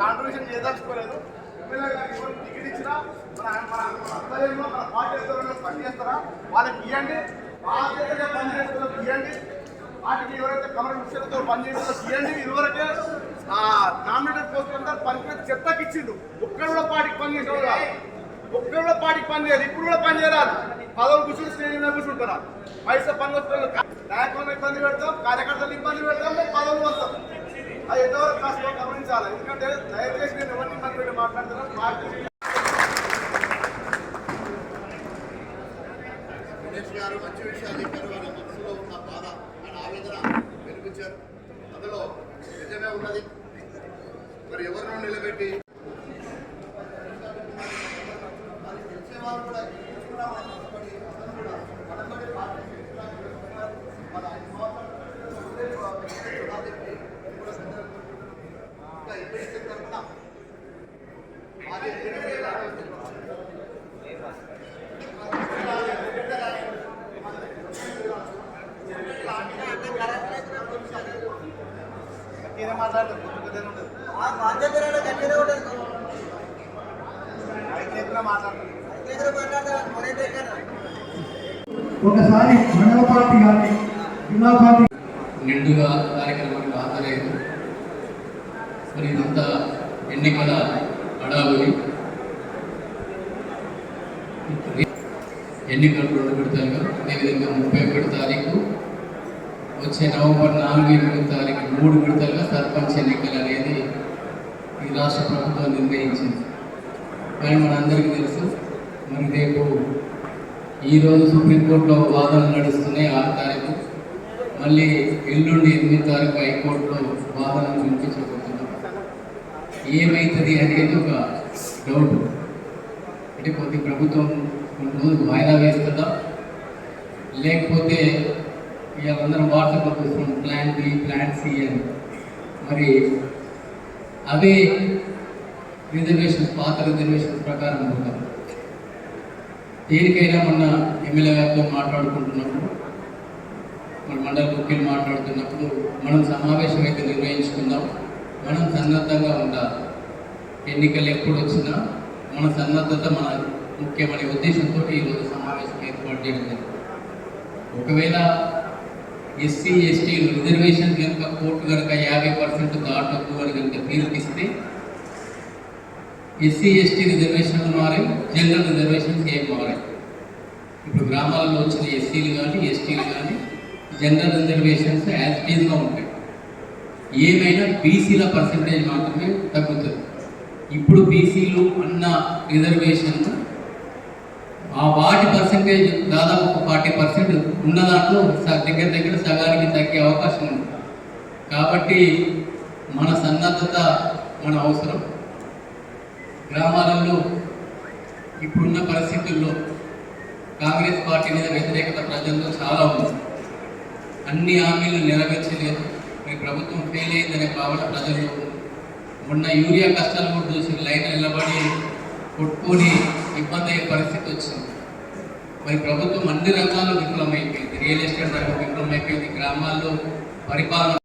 Contribution చేయదలుచుకోలేదు. Ticket ఇచ్చినా మన మన ఆధ్వర్యంలో మన పార్టీ పని చేస్తారా? వాళ్ళకి ఇవ్వండి. బాధ్యతగా పనిచేస్తున్న ఇవ్వండి. వాటికి ఎవరైతే కమర్ విషయంతో పనిచేస్తుందో ఇవ్వండి. ఇదివరకే నామినేటెడ్ పోస్ట్ అంతా పనిచేసి చెత్తకి ఇచ్చిండు. ఒక్కడు కూడా పార్టీకి పనిచేసేవాడు కాదు. ఒక్కడు కూడా పార్టీకి పని చేయదు ఇప్పుడు కూడా పని చేయరాదు పదవులు కూర్చుని స్టేజ్ కూర్చుంటారా పైసా పని వస్తున్న నాయకులను ఇబ్బంది పెడతాం. కార్యకర్తలు ఇబ్బంది పెడతాం. పదవులు వస్తాం. అది ఎంతవరకు కాస్త గమనించాలి. ఎందుకంటే దయచేసి నేను ఎవరిని ఇబ్బంది మాట్లాడుతున్నాను పార్టీ గణేష్ గారు మంచి విషయాలు చెప్పారు. వారి మనసులో ఉన్న బాధ ఆయన ఆవేదన వెలిపించారు. అందులో నిజమే ఉన్నది. మరి ఎవరినో నిలబెట్టి ఒకసారి మండల పార్టీ కానీ జిల్లా పార్టీ నిండుగా కార్యక్రమానికి హాజరయ్యారు. మరి ఇదంతా ఎన్నికల హడావుడి ఎన్నికలు రెండు విడతలుగా అదేవిధంగా ముప్పై ఒకటి తారీఖు వచ్చే నవంబర్ నాలుగు ఎనిమిది తారీఖు మూడు విడతలుగా సర్పంచ్ ఎన్నికలు అనేది ఈ రాష్ట్ర ప్రభుత్వం నిర్ణయించింది. కానీ మనందరికీ తెలుసు మరి రేపు ఈరోజు సుప్రీంకోర్టులో వాదనలు నడుస్తున్నాయి ఆరు తారీఖు. మళ్ళీ ఎల్లుండి ఎనిమిది తారీఖు హైకోర్టులో ఏమవుతుంది అనేది ఒక డౌట్ అంటే కొద్ది ప్రభుత్వం కొన్ని రోజులు వాయిదా వేస్తుందా? లేకపోతే ఇక అందరం వాట్సాప్లో చూస్తున్నాం ప్లాన్ బి ప్లాన్ సి అని. మరి అవే రిజర్వేషన్స్ పాత రిజర్వేషన్స్ ప్రకారం పోతాం దేనికైనా మొన్న ఎమ్మెల్యే గారితో మాట్లాడుకుంటున్నప్పుడు మన మండల ముఖ్యులు మాట్లాడుతున్నప్పుడు మనం సమావేశం అయితే నిర్వహించుకుందాం మనం సన్నద్ధంగా ఉండాలి. ఎన్నికలు ఎప్పుడు వచ్చినా మన సన్నద్ధత మన ముఖ్యమైన ఉద్దేశంతో ఈరోజు సమావేశం ఏర్పాటు చేయడం జరిగింది. ఒకవేళ ఎస్సీ ఎస్టీ రిజర్వేషన్ కనుక కోర్టు కనుక యాభై పర్సెంట్ దాటద్దు అని కనుక తీర్పిస్తే ఎస్సీ ఎస్టీ రిజర్వేషన్లు మారాయి జనరల్ రిజర్వేషన్స్ ఏం మారాయి? ఇప్పుడు గ్రామాలలో వచ్చిన ఎస్సీలు కానీ ఎస్టీలు కానీ జనరల్ రిజర్వేషన్స్ యాజ్ ఉంటాయి. ఏమైనా బీసీల పర్సంటేజ్ మాత్రమే తగ్గుతుంది. ఇప్పుడు బీసీలు అన్న రిజర్వేషన్ ఆ వాటి పర్సంటేజ్ దాదాపు ఒక ఫార్టీ పర్సెంట్ ఉన్న దాంట్లో దగ్గర దగ్గర సగానికి తగ్గే అవకాశం ఉంది. కాబట్టి మన సన్నద్ధత మన అవసరం. గ్రామాలలో ఇప్పుడున్న పరిస్థితుల్లో కాంగ్రెస్ పార్టీ మీద వ్యతిరేకత ప్రజల్లో చాలా ఉంది. అన్ని హామీలు నెరవేర్చలేదు. మీ ప్రభుత్వం ఫెయిల్ అయిందనే భావన ప్రజల్లో ఉంది. మొన్న యూరియా కష్టాలు కూడా చూసి లైన్ నిలబడి కొట్టుకొని ఇబ్బంది అయ్యే పరిస్థితి వచ్చింది. మరి ప్రభుత్వం అన్ని రంగాల్లో విఫలమైపోయింది. రియల్ ఎస్టేట్ రంగం విఫలమైపోయింది. గ్రామాల్లో పరిపాలన